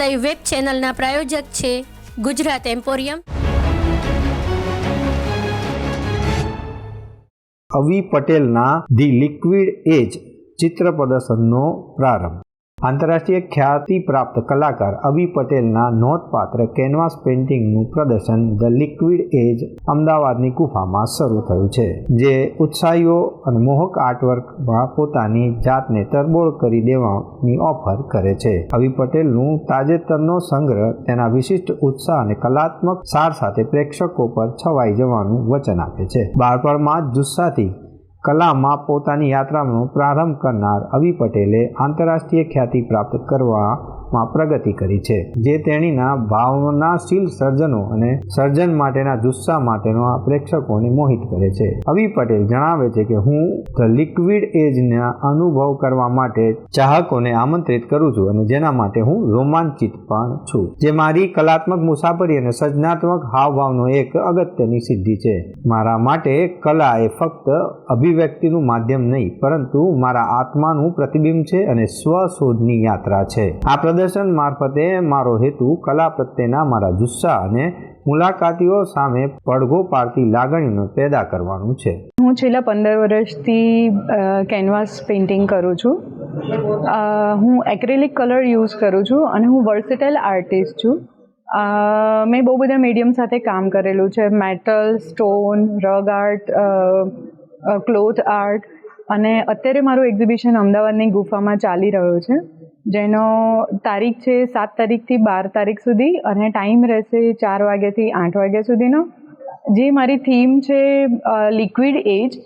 Live web ચેનલના પ્રાયોજક છે Gujarat emporium અવી પટેલના ધી લિક્વિડ એજ ચિત્ર પ્રદર્શનનો પ્રારંભ. આંતરરાષ્ટ્રીય ખ્યાતિ પ્રાપ્ત કલાકાર અવી પટેલના નોંધપાત્ર કેનવાસ પેઇન્ટિંગનું પ્રદર્શન ધ લિક્વિડ એજ અમદાવાદની ગુફામાં શરૂ થયું છે, જે ઉત્સાહીઓ અને મોહક આર્ટવર્કમાં પોતાની જાતને તરબોળ કરી દેવાની ઓફર કરે છે. અવી પટેલનું તાજેતરનો સંગ્રહ તેના વિશિષ્ટ ઉત્સાહ અને કલાત્મક સાર સાથે પ્રેક્ષકો પર છવાઈ જવાનું વચન આપે છે. બાળપણમાં જ જુસ્સાથી કલામાં પોતાની યાત્રાનો પ્રારંભ કરનાર અવી પટેલે આંતરરાષ્ટ્રીય ખ્યાતિ પ્રાપ્ત કરવામાં પ્રગતિ કરી છે, જે તેણીના ભાવનાશીલ સર્જનો અને સર્જન માટેના જુસ્સા માટેનો આ પ્રેક્ષકોને મોહિત કરે છે. અવી પટેલ જણાવે છે કે, હું ધ લિક્વિડ એજના અનુભવ કરવા માટે ચાહકોને આમંત્રિત કરું છું અને જેના માટે હું રોમાંચિત પણ છું. જે મારી કલાત્મક મુસાફરી અને સર્જનાત્મક હાવભાવનો એક અગત્યની સિદ્ધિ છે. મારા માટે કલા એ ફક્ત અભિવ્યક્તિનું માધ્યમ નહીં, પરંતુ મારા આત્માનું પ્રતિબિંબ છે અને સ્વશોધની યાત્રા છે. આ પ્રદર્શન મારફતે મારો હેતુ, કલા પ્રત્યેના મારા જુસ્સા અને મુલાકાતીઓ સામે પડઘો પાડતી લાગણીનો પેદા કરવાનું છે. હું છેલ્લા પંદર વર્ષથી કેનવાસ પેઇન્ટિંગ કરું છું. હું એક્રેલિક કલર યુઝ કરું છું અને હું વર્સેટાઇલ આર્ટિસ્ટ છું. મેં બહુ બધા મીડિયમ સાથે કામ કરેલું છે. Metal, stone, rug art cloth art અને અત્યારે મારું એક્ઝિબિશન અમદાવાદની ગુફામાં ચાલી રહ્યો છે. જેનો તારીખ છે સાત તારીખથી બાર તારીખ સુધી અને ટાઈમ રહેશે ચાર વાગ્યાથી આઠ વાગ્યા સુધીનો. જે મારી થીમ છે લિક્વિડ એજ,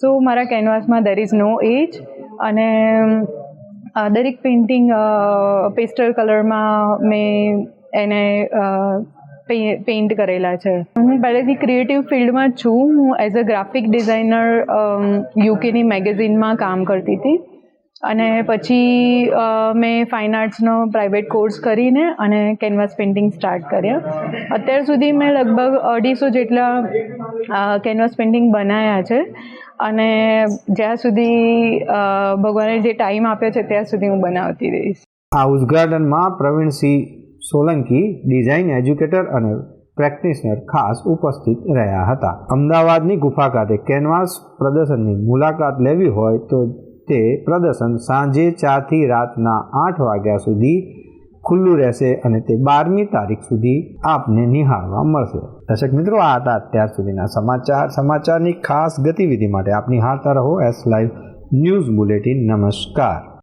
સો મારા કેનવાસમાં દેર ઇઝ નો એજ અને દરેક પેઇન્ટિંગ પેસ્ટલ કલરમાં મેં એને પેઇન્ટ કરેલા છે. હું પહેલેથી ક્રિએટિવ ફિલ્ડમાં છું. હું એઝ અ ગ્રાફિક ડિઝાઇનર યુકેની મેગેઝિનમાં કામ કરતી હતી. અને પછી મેં ફાઇન આર્ટ્સનો પ્રાઇવેટ કોર્સ કરીને અને કેનવાસ પેઇન્ટિંગ સ્ટાર્ટ કર્યા. અત્યાર સુધી મેં લગભગ અઢીસો જેટલા કેનવાસ પેઇન્ટિંગ બનાવ્યા છે. અને જ્યાં સુધી ભગવાને જે ટાઈમ આપ્યો છે, ત્યાં સુધી હું બનાવતી રહીશ. આ ઉદ્ઘાટનમાં પ્રવીણસિંહ સોલંકી ડિઝાઇન એજ્યુકેટર અને પ્રેક્ટિશનર ખાસ ઉપસ્થિત રહ્યા હતા. અમદાવાદની ગુફા ખાતે કેનવાસ પ્રદર્શનની મુલાકાત લેવી હોય તો તે પ્રદર્શન સાંજે ચારથી રાતના આઠ વાગ્યા સુધી ખુલ્લું રહેશે અને તે બારમી તારીખ સુધી આપને નિહાળવા મળશે. દર્શક મિત્રો, આ હતા અત્યાર સુધીના સમાચાર. સમાચારની ખાસ ગતિવિધિ માટે આપ નિહાળતા રહો એસ લાઈવ ન્યૂઝ બુલેટિન. નમસ્કાર.